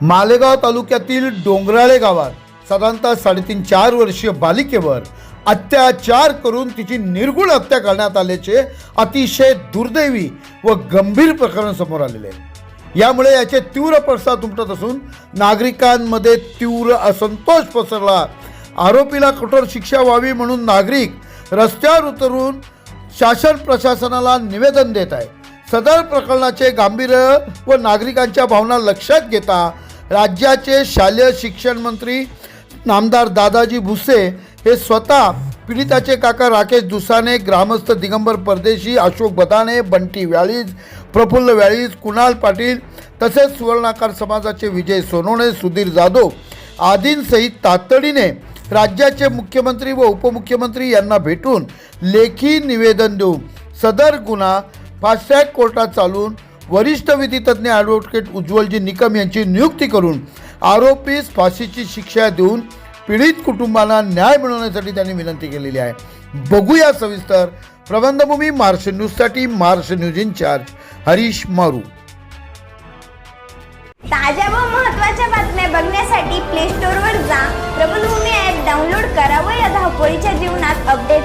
मालेगाव तालुक्यातील डोंगराळे गावात साधारणतः साडेतीन चार वर्षीय बालिकेवर अत्याचार करून तिची निर्गुण हत्या करण्यात आल्याचे अतिशय दुर्दैवी व गंभीर प्रकरण समोर आलेले आहे. यामुळे याचे तीव्र पडसाद उमटत असून नागरिकांमध्ये तीव्र असंतोष पसरला. आरोपीला कठोर शिक्षा व्हावी म्हणून नागरिक रस्त्यावर उतरून शासन प्रशासनाला निवेदन देत आहे सदर प्रकरणाचे गांभीर्य व नागरिकांच्या भावना लक्षात घेता राज्याचे शालेय शिक्षण मंत्री नामदार दादाजी भुसे हे स्वतः पीडिताचे काका राकेश दुसाने ग्रामस्थ दिगंबर परदेशी अशोक बदाणे बंटी व्याळीज प्रफुल्ल व्याळीज कुणाल पाटील तसेच सुवर्णाकार समाजाचे विजय सोनवणे सुधीर जाधव आदींसहित तातडीने राज्याचे मुख्यमंत्री व उपमुख्यमंत्री यांना भेटून लेखी निवेदन देऊन सदर गुन्हा फास्टॅग कोर्टात चालून वरिष्ठ विधितज्ञ ॲडव्होकेट उज्ज्वलजी निकम यांची नियुक्ती करून आरोपीस फाशीची शिक्षा देऊन पीडित कुटुंबाला न्याय मिळवण्यासाठी त्यांनी विनंती केलेली आहे. बघूया सविस्तर. प्रबंधभूमी मार्श न्यूजसाठी Marsh news in charge Harish Maru. ताज्या व महत्त्वाच्या बातम्या बघण्यासाठी प्ले स्टोअरवर जा. प्रबंधभूमी ॲप डाउनलोड करा व या धावपळीच्या जीवनात अपडेट